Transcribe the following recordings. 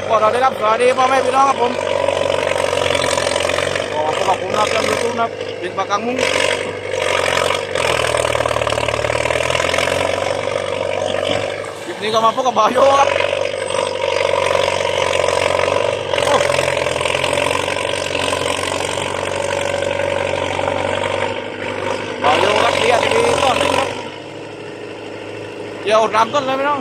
สวัสดีครับสวัสดีพ่อแม่พี่น้องครับผมก็ขอบคุณนะครับทางยูทูบนะครับปิดปากกังมุ้งคลิปนี้ก็มาพบกับบาโยครับโอ้บาโยครับเรียกดีต้นนี้ครับเดี๋ยวรำต้นเลยพี่น้อง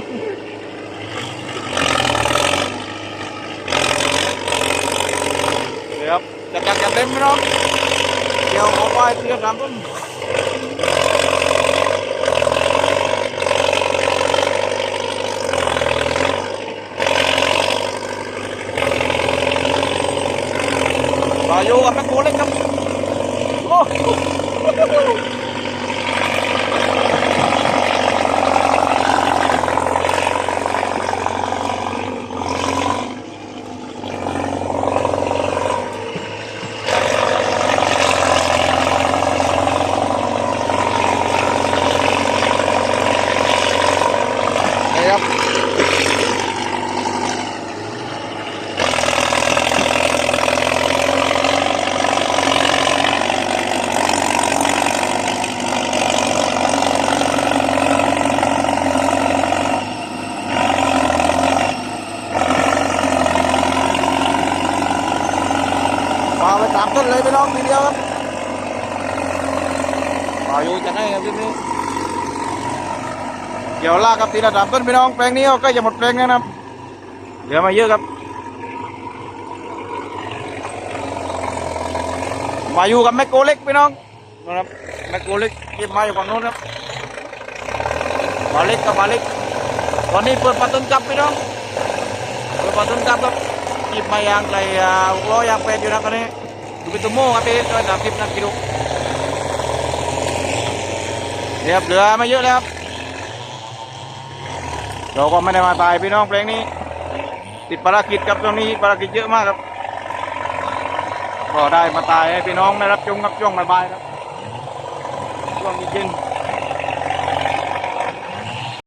เดี๋ยวจัดจัดจัดเต็มพี่น้องเดี๋ยวเอาไปเตรียมทำต้นมาอยู่กับแม่โกเล็กครับโอ้ สามต้นเลยพี่น้องทีเดียวครับมาอยู่จะให้ครับทีนี้เดี๋ยวลากครับทีละสามต้นพี่น้องแปลงนี้ก็ใกล้จะหมดแปลงแล้วนะครับ เหลือมาเยอะครับ มาอยู่กับแมคโกเล็กพี่น้องนะครับแมคโกเล็กเก็บมาอยู่ฝั่งโน้นครับมาเล็กกับมาเล็กตอนนี้เปิดประตูกลับพี่น้องเปิดประตูกลับครับหยิบมายางไกลอ่าหกล้อยางเป็นอยู่นะตอนนี้ ดูเป็นตัวโม่ครับพี่ร้อยสามสิบนะกิโลเนี่ยครับเหลือไม่เยอะแล้วครับ เราก็ไม่ได้มาตายพี่น้องเพลงนี้ ติดภารกิจครับตรงนี้ภารกิจเยอะมากครับ ก็ได้มาตายให้พี่น้องได้รับชมครับช่วงบ่ายๆครับช่วงเย็น